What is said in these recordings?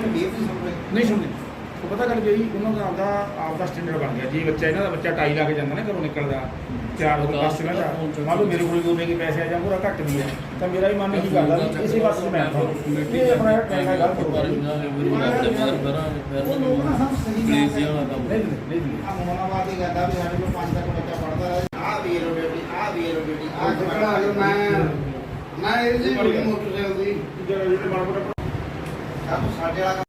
ਤੁਹਾਡੇ ਵੀਰ ਨਹੀਂ ਸੁਣ ਰਹੇ ਨਹੀਂ ਸੁਣਦੇ। ਉਹ ਪਤਾ ਗੱਲ ਗਈ ਉਹਨਾਂ ਦਾ ਆਪਦਾ ਆਪਦਾ ਸਟੈਂਡਰਡ ਬਣ ਗਿਆ। ਜੀ ਬੱਚਾ ਇਹਨਾਂ ਦਾ ਬੱਚਾ ਟਾਈ ਲਾ ਕੇ ਜਾਂਦਾ ਨਾ ਘਰੋਂ ਨਿਕਲਦਾ ਤਿਆਰ ਹੋ। ਕੇ ਬੱਸ ਨਾ ਮੰਨ ਲਓ ਮੇਰੇ ਕੋਲ ਦੋਨੇ ਕੇ ਪੈਸੇ ਆ ਜਾਂ ਪੂਰਾ ਘੱਟ ਵੀ ਹੈ ਤਾਂ ਮੇਰਾ ਵੀ ਮਨ ਇਹੀ ਕਰਦਾ ਵੀ ਇਸੇ ਬੱਸ 'ਚ ਮੈਂ ਆਉਂਦਾ ਇਹ ਆਪਣਾ ਟਾਈ ਦਾ ਗੱਲ ਕਰੋ ਨਹੀਂ ਅੰਗਰੇਜ਼ੀ ਵਾਲਾ ਕੰਮ ਨਹੀਂ ਨਹੀਂ। ਨਹੀਂ ਆ ਮੋਨਾਬਾਦ ਹੀ ਕਹਿੰਦਾ ਵੀ ਸਾਡੇ ਕੋਲ ਪੰਜ ਤੱਕ ਬੱਚਾ ਪੜਦਾ ਆ ਵੀਰ ਬੇਟੀ ਆ ਵੀਰ ਬੇਟੀ ਆ ਆ ਕਿਹੜਾ ਆ। ਗਿਆ ਮੈਂ ਮੈਂ ਇਹ ਜੀ ਮੋਟਰਸਾਈਕਲ ਦੀ ਜਿਹੜਾ ਜਿਹੜਾ ਮਾੜਾ ਸਭ ਸਾਡੇ ਵਾਲਾ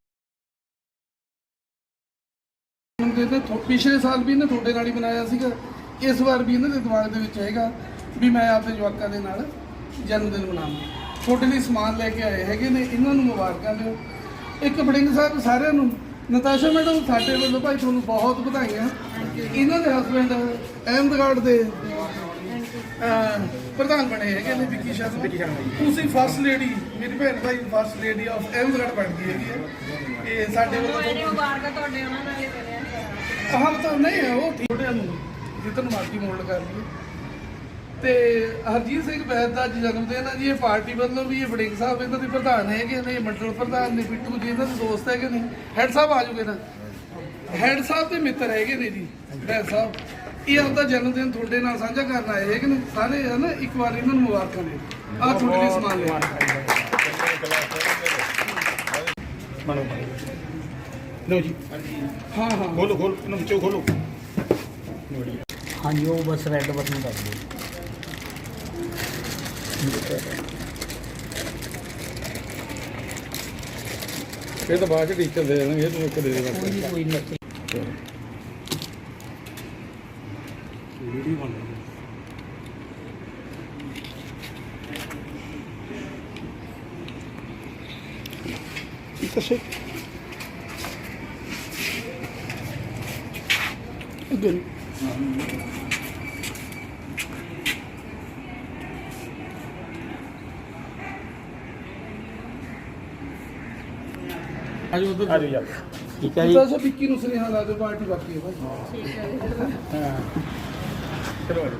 ਦੇ ਤੇ ਥੋ- ਪਿਛਲੇ ਸਾਲ ਵੀ ਇਹਨੇ ਤੁਹਾਡੇ ਨਾਲ ਹੀ ਬਣਾਇਆ ਸੀਗਾ। ਇਸ ਵਾਰ ਵੀ ਇਹਨਾਂ ਦੇ ਦਿਮਾਗ ਦੇ ਵਿੱਚ ਹੈਗਾ ਵੀ ਮੈਂ ਆਪਦੇ ਜਵਾਕਾਂ ਦੇ ਨਾਲ ਜਨਮ ਦਿਨ ਮਨਾਵਾਂ। ਤੁਹਾਡੇ ਲਈ ਸਮਾਨ ਲੈ ਕੇ ਆਏ ਹੈਗੇ ਨੇ ਇਹਨਾਂ ਨੂੰ ਮੁਬਾਰਕਾਂ ਦਿਓ। ਇੱਕ ਬੜਿੰਗ ਸਾਹਿਬ ਸਾਰਿਆਂ ਨੂੰ ਨਤਾਸ਼ਾ ਮੈਡਮ ਸਾਡੇ ਵੱਲੋਂ ਭਾਈ ਤੁਹਾਨੂੰ ਬਹੁਤ ਵਧਾਈਆਂ। ਇਹਨਾਂ ਦੇ ਹਸਬੰਡ ਅਹਿਮਦਗੜ੍ਹ ਦੇ ਅਹ, ਪ੍ਰਧਾਨ ਬਣੇ ਹੈਗੇ ਨੇ ਵਿੱਕੀ ਸ਼ਰਮਾ। ਤੁਸੀਂ ਫਸਟ ਲੇਡੀ ਮੇਰੀ ਭੈਣ ਭਾਈ ਫਸਟ ਲੇਡੀ ਆਫ ਅਹਿਮਦਗੜ੍ਹ ਬਣ ਗਈ ਹੈਗੀ ਹੈ। ਇਹ ਸਾਡੇ ਵੱਲੋਂ ਇਹਨੇ ਮੁਬਾਰਕਾਂ ਤੁਹਾਡੇ ਉਹਨਾਂ ਨਾਲ ਹੀ ਕਰਿਆ ਹਾਂ ਤਾਂ ਨਹੀਂ ਹੈ ਉਹ ਛੋਟਿਆਂ ਨੂੰ ਜਿੱਤਨ ਮਰਜ਼ੀ ਮੋਲਡ ਕਰ ਲਈਏ। ਤੇ ਹਰਜੀਤ ਸਿੰਘ ਬੈਦ ਦਾ ਜਨਮ ਦਿਨ ਹੈ ਜੀ ਇਹ ਪਾਰਟੀ ਵੱਲੋਂ ਵੀ ਇਹ ਵੜਿੰਗ ਸਾਹਿਬ ਇਹਨਾਂ ਦੇ ਪ੍ਰਧਾਨ ਹੈਗੇ ਨੇ ਮੰਡਲ ਪ੍ਰਧਾਨ ਨੇ ਬਿੱਟੂ ਜੀ ਇਹਨਾਂ ਦੇ ਦੋਸਤ ਹੈਗੇ ਨੇ। ਹੈਡ ਸਾਹਿਬ ਆ ਜੂਗੇ ਨਾ? ਹੈਡ ਸਾਹਿਬ ਦੇ ਮਿੱਤਰ ਹੈਗੇ ਨੇ ਜੀ ਬੈਦ ਸਾਹਿਬ। ਇਹ ਆਪਦਾ ਜਨਮ ਦਿਨ ਤੁਹਾਡੇ ਨਾਲ ਸਾਂਝਾ ਕਰਨ ਆਏ ਹੈਗੇ ਨੇ। ਸਾਰੇ ਹੈ ਨਾ ਇੱਕ ਵਾਰ ਇਹਨਾਂ ਨੂੰ ਮੁਬਾਰਕਾਂ ਦੇ ਆ ਤੁਹਾਡੇ ਲਈ ਸਮਾਨ ਲਿਆ ਬਣੋ ਲਓ ਜੀ। ਹਾਂ ਹਾਂ ਖੋਲੋ ਖੋਲ ਇਹਨੂੰ ਵਿੱਚੋਂ ਖੋਲੋ। ਹਾਂਜੀ ਉਹ ਬਸ ਰੈੱਡ ਬਟਨ ਕਰ ਦਿਓ। ਇਹ ਤਾਂ ਬਾਅਦ ਚ ਟੀਚਰ ਦੇ ਦੇਣਗੇ ਤੂੰ ਇੱਕ ਦੇ ਦੇ ਬਸ ਕੋਈ ਕੋਈ ਨਹੀਂ। ਇੱਕ ਸੇ ਅੱਗੇ ਨੂੰ। ਆਜੋ ਉਧਰ। ਆ ਜਾ ਠੀਕ ਹੈ ਜੀ। ਤਾਂ ਸਭ ਵਿੱਕੀ ਨੂੰ ਸੁਨੇਹਾ ਲਾ ਦਿਓ ਪਾਰਟੀ ਬਾਕੀ ਹੈ ਭਾਈ ਹਾਂ। ਚਲੋ ਆਜੋ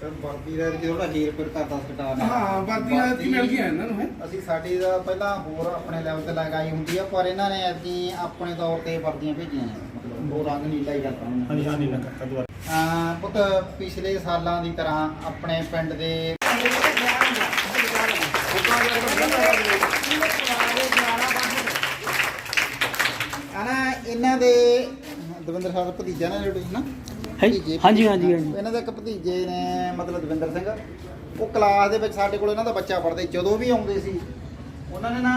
ਸਰ ਵਰਦੀ ਦਾ ਜਿਹੜਾ ਹੀਰ ਪਰ ਕਰਦਾ ਸਟਾਰ ਹਾਂ ਵਰਦੀਆਂ ਐਤਕੀ ਮਿਲ ਗਈਆਂ ਇਹਨਾਂ ਨੂੰ ਹੈ। ਅਸੀਂ ਸਾਡੀ ਦਾ ਪਹਿਲਾਂ ਹੋਰ ਆਪਣੇ ਲੈਵਲ ਤੇ ਲਗਾਈ ਹੁੰਦੀ ਆ ਪਰ ਇਹਨਾਂ ਨੇ ਐਤਕੀ ਆਪਣੇ ਤੌਰ ਤੇ ਵਰਦੀਆਂ ਭੇਜੀਆਂ ਨੇ ਮਤਲਬ ਉਹ ਰੰਗ ਨੀਲਾ ਹੀ ਕਰਤਾ ਉਹਨਾਂ ਹਾਂਜੀ ਨੇ। ਹਾਂਜੀ ਨਾ ਕਰਤਾ ਦੁਬਾਰਾ। ਅਹ ਪੁੱਤ ਪਿਛਲੇ ਸਾਲਾਂ ਦੀ ਤਰ੍ਹਾਂ ਆਪਣੇ ਪਿੰਡ ਦੇ ਇਹਨਾਂ ਦੇ ਦਵਿੰਦਰ ਸਾਹਿਬ ਦਾ ਭਤੀਜਾ ਨਾ ਜਿਹੜੇ ਨਾ ਹੈ ਭਤੀਜੇ- ਹਾਂਜੀ ਹਾਂਜੀ ਹਾਂਜੀ। ਇਹਨਾਂ ਦੇ ਇੱਕ ਭਤੀਜੇ ਨੇ ਮਤਲਬ ਦਵਿੰਦਰ ਸਿੰਘ। ਉਹ ਕਲਾਸ ਦੇ ਵਿੱਚ ਸਾਡੇ ਕੋਲ ਇਹਨਾਂ ਦਾ ਬੱਚਾ ਪੜ੍ਹਦੇ ਜਦੋਂ ਵੀ ਆਉਂਦੇ ਸੀ ਉਹਨਾਂ ਨੇ ਨਾ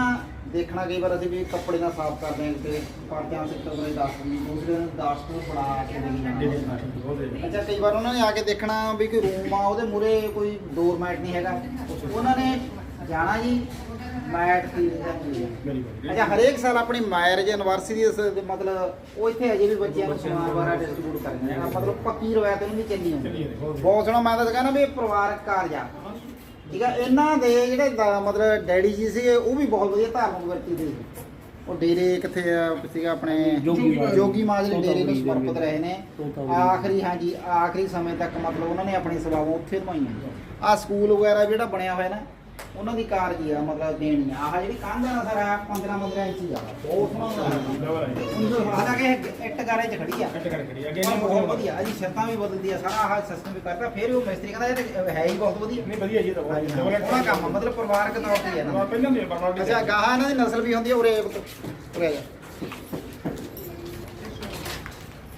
ਦੇਖਣਾ ਕਈ ਵਾਰ ਅਸੀਂ ਵੀ ਕੱਪੜੇ ਨਾਲ ਸਾਫ਼ ਕਰਦੇ ਹਾਂ ਤੇ ਪਰਦਿਆਂ ਸਿੱਟਰ ਦੇ ਦੱਸ ਦਿੰਦੇ ਦੂਸਰੇ ਦਿਨ ਦੱਸ ਤੋਂ ਬਣਾ ਕੇ ਦੇਣੀ ਜਾਣਾ ਅੱਛਾ ਕਈ ਵਾਰ ਉਹਨਾਂ ਨੇ ਆ ਕੇ ਦੇਖਣਾ ਵੀ ਕੋਈ ਰੂਮ ਆ ਉਹਦੇ ਮੂਰੇ ਕੋਈ ਡੋਰ ਮੈਟ ਨਹੀਂ ਹੈਗਾ। ਉਹਨਾਂ ਨੇ ਜਾਣਾ ਜੀ ਮੈਟ ਦੀ ਅੱਛਾ ਹਰੇਕ ਸਾਲ ਆਪਣੀ ਮੈਰਿਜ ਐਨਵਰਸਰੀ ਦੇ ਮਤਲਬ ਉਹ ਇੱਥੇ ਅਜੇ ਵੀ ਬੱਚਿਆਂ ਨੂੰ ਸਮਾਨ ਬਾਰਾ ਡਿਸਟ੍ਰੀਬਿਊਟ ਕਰਦੇ ਨੇ। ਮਤਲਬ ਪੱਕੀ ਰਵਾਇਤ ਦੀ ਚੱਲੀ ਹੁੰਦੀ ਬਹੁਤ ਸੋਹਣਾ ਮੈਂ ਤਾਂ ਕਹਿੰਦਾ ਵੀ ਇਹ ਪਰਿਵਾਰਕ ਕਾਰਜ ਆ। ਠੀਕ ਆ ਇਹਨਾਂ ਦੇ ਜਿਹੜੇ ਮਤਲਬ ਡੈਡੀ ਜੀ ਸੀਗੇ ਉਹ ਵੀ ਬਹੁਤ ਵਧੀਆ ਧਾਰਮਿਕ ਵਰਤੀ ਦੇ ਸੀ। ਉਹ ਡੇਰੇ ਕਿੱਥੇ ਆ ਸੀਗਾ ਆਪਣੇ ਜੋਗੀ ਮਾਜਰੇ। ਡੇਰੇ ਨੂੰ ਸਮਰਪਿਤ ਰਹੇ ਨੇ। ਆਖਰੀ ਹਾਂਜੀ ਆਖਰੀ ਸਮੇਂ ਤੱਕ ਮਤਲਬ ਉਹਨਾਂ ਨੇ ਆਪਣੀ ਸੇਵਾਵਾਂ ਉੱਥੇ ਨਿਭਾਈਆਂ ਆ ਸਕੂਲ ਵਗੈਰਾ ਜਿਹੜਾ ਬਣਿਆ ਹੋਇਆ ਨਾ ਉਹਨਾਂ ਦੀ ਕਾਰਜ ਆ ਮਤਲਬ ਦੇਣੀ ਆ। ਆਹ ਜਿਹੜੀ ਕੰਧ ਆ ਨਾ ਸਰ ਆ 15 15 ਇੰਚੀ ਆ। ਬਹੁਤ ਸੋਹਣਾ ਹਾਲਾਂਕਿ ਇਹ ਇੱਟ ਗਾਰੇ ਚ ਖੜੀ ਆ। ਕੱਟ ਕਰ ਖੜੀ ਅੱਗੇ ਨਹੀਂ ਬਹੁਤ ਵਧੀਆ ਜੀ ਛੱਤਾਂ ਵੀ ਬਦਲਦੀ ਆ ਸਾਰਾ ਆਹ ਸਿਸਟਮ ਵੀ ਕਰਦਾ ਫਿਰ ਉਹ ਮਿਸਤਰੀ ਕਹਿੰਦਾ ਇਹ ਤਾਂ ਹੈ ਹੀ ਬਹੁਤ ਵਧੀਆ। ਨਹੀਂ ਵਧੀਆ ਜੀ ਇਹ ਤਾਂ ਬਹੁਤ ਡਬਲ ਉਹਦਾ ਕੰਮ ਆ, ਮਤਲਬ ਪਰਿਵਾਰਕ ਤੌਰ ਤੇ ਹੀ ਹੈ ਨਾ ਪਹਿਲਾਂ ਨਹੀਂ ਬਰਨਾਲ ਅੱਛਾ ਗਾਹਾਂ ਇਹਨਾਂ ਦੀ ਨਸਲ ਵੀ ਹੁੰਦੀ ਹੈ ਉਰੇ ਉਰੇ ਆ ਜਾ।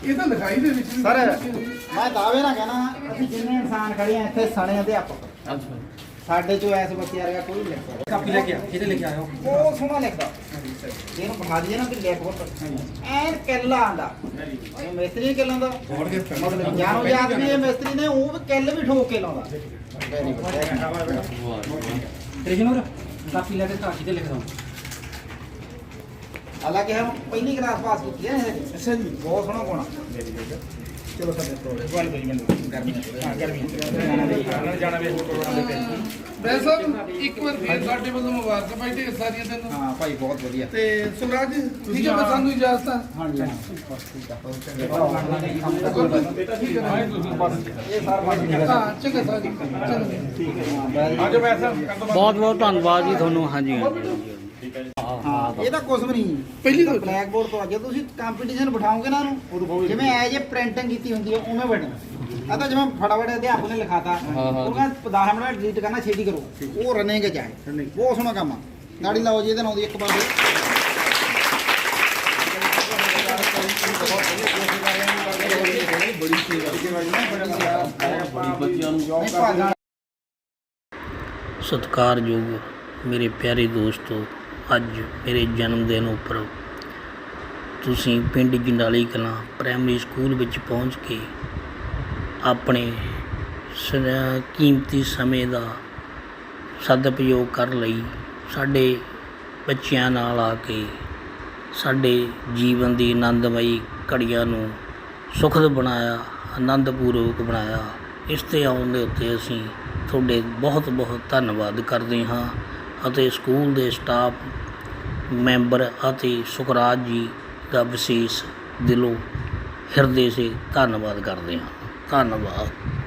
ਇਹ ਤਾਂ ਲਿਖਾਈ ਦੇ ਵਿੱਚ ਵੀ ਸਰ ਮੈਂ ਦਾਅਵੇ ਨਾਲ ਕਹਿਣਾ ਅਸੀਂ ਜਿੰਨੇ ਇਨਸਾਨ ਖੜੇ ਆ ਇੱਥੇ ਸਣੇ ਅਧਿਆਪਕ ਸਾਡੇ ਚੋਂ ਐਸ ਬੱਚੇ ਵਰਗਾ ਕੋਈ ਨਹੀਂ ਲਿਖਦਾ। ਕਾਪੀ ਲੈ ਕੇ ਆ ਇਹਦੇ ਲੈ ਕੇ ਆਇਓ ਬਹੁਤ ਸੋਹਣਾ ਲਿਖਦਾ। ਇਹਨੂੰ ਬਣਾ ਦਈਏ ਨਾ ਕਿ ਲਿਖ ਬਹੁਤ। ਐਨ ਕਿੱਲਾ ਆਂਦਾ ਇਹ ਮਿਸਤਰੀ ਕਿੱਲਾ ਦਾ। ਮਤਲਬ ਜਾਨੋ ਯਾਦ ਵੀ ਇਹ ਮਿਸਤਰੀ ਨੇ ਉਹ ਵੀ ਕਿੱਲ ਵੀ ਠੋਕ ਕੇ ਲਾਉਂਦਾ। Very good. ਕਾਪੀ ਲੈ ਕੇ ਕਾਪੀ ਤੇ ਲਿਖ ਦਓ ਹਾਲਾਂਕਿ ਹਮ ਪਹਿਲੀ ਕਲਾਸ ਪਾਸ ਕੀਤੀ ਹੈ ਅੱਛਾ ਜੀ। ਬਹੁਤ ਸੋਹਣਾ ਗੁੱਡ। ਚਲੋ ਸਾਡੇ ਕੋਲ ਵਾਲੀ ਕੋਈ ਮੈਨੂੰ ਗਰਮੀ ਹਾਂ। ਗਰਮੀ ਹਾਂ। ਜਾਣਾ ਵੀ ਹੋਰ ਪ੍ਰੋਗਰਾਮ ਦੇ ਵਿੱਚ ਵੈਸੇ ਸਾਹਿਬ ਇੱਕ ਵਾਰ ਫੇਰ ਸਾਡੇ ਵੱਲੋਂ ਮੁਬਾਰਕਾਂ ਭਾਈ ਢੇਰ ਸਾਰੀਆਂ ਤੈਨੂੰ। ਹਾਂ ਭਾਈ ਬਹੁਤ ਵਧੀਆ। ਤੇ ਠੀਕ ਹੈ ਮੈਂ ਸਾਨੂੰ ਇਜਾਜ਼ਤ ਆ। ਹਾਂਜੀ ਹਾਂ। ਚੰਗਾ ਚੰਗਾ। ਬਹੁਤ ਬਹੁਤ ਧੰਨਵਾਦ ਜੀ ਤੁਹਾਨੂੰ। ਹਾਂਜੀ ਹਾਂਜੀ। ਹਾਂ ਇਹ ਤਾਂ ਕੁਝ ਵੀ ਨਹੀਂ। ਪਹਿਲੀ ਗੱਲ ਬਲੈਕ ਬੋਰਡ ਤੋਂ ਅੱਗੇ ਤੁਸੀਂ ਕੰਪੀਟੀਸ਼ਨ ਬਿਠਾਓਗੇ ਨਾ ਉਹਨੂੰ ਜਿਵੇਂ ਐ ਜੇ ਪ੍ਰਿੰਟਿੰਗ ਕੀਤੀ ਹੁੰਦੀ ਹੈ ਉਵੇਂ ਬੈਠਣਾ। ਆ ਤਾਂ ਜਿਵੇਂ ਫਟਾਫਟ ਅਧਿਆਪਕ ਨੇ ਲਿਖਾਤਾ। ਉਹ ਕਹਿੰਦਾ 10 ਮਿੰਟ ਡਿਲੀਟ ਕਰਨਾ ਛੇਤੀ ਕਰੋ। ਉਹ ਰਨਿੰਗ ਚ ਆਏ ਬਹੁਤ ਸੋਹਣਾ ਕੰਮ ਆ। ਦਾੜੀ ਲਾਓ ਜੀ ਇਹਦੇ ਨਾਲ ਇੱਕ ਬੱਚਿਆਂ ਨੂੰ ਭਾਗਾਂ ਸਤਿਕਾਰਯੋਗ ਮੇਰੇ ਪਿਆਰੇ ਦੋਸਤੋ ਅੱਜ ਮੇਰੇ ਜਨਮ ਦਿਨ ਉੱਪਰ ਤੁਸੀਂ ਪਿੰਡ ਜੰਡਾਲੀ ਕਲਾਂ ਪ੍ਰਾਇਮਰੀ ਸਕੂਲ ਵਿੱਚ ਪਹੁੰਚ ਕੇ ਆਪਣੇ ਸ- ਕੀਮਤੀ ਸਮੇਂ ਦਾ ਸਦਉਪਯੋਗ ਕਰਨ ਲਈ, ਸਾਡੇ ਬੱਚਿਆਂ ਨਾਲ ਆ ਕੇ ਸਾਡੇ ਜੀਵਨ ਦੀ ਆਨੰਦਮਈ ਘੜੀਆਂ ਨੂੰ ਸੁਖਦ ਬਣਾਇਆ, ਆਨੰਦਪੂਰਵਕ ਬਣਾਇਆ, ਇਸ ਤੇ ਆਉਣ ਦੇ ਉੱਤੇ ਅਸੀਂ ਤੁਹਾਡੇ ਬਹੁਤ ਬਹੁਤ ਧੰਨਵਾਦ ਕਰਦੇ ਹਾਂ। ਅਤੇ ਸਕੂਲ ਦੇ ਸਟਾਫ ਮੈਂਬਰ ਅਤੇ ਸੁਖਰਾਜ ਜੀ ਦਾ ਵਿਸ਼ੇਸ਼ ਦਿਲੋਂ ਹਿਰਦੇ ਸੇ ਧੰਨਵਾਦ ਕਰਦੇ ਹਾਂ। ਧੰਨਵਾਦ।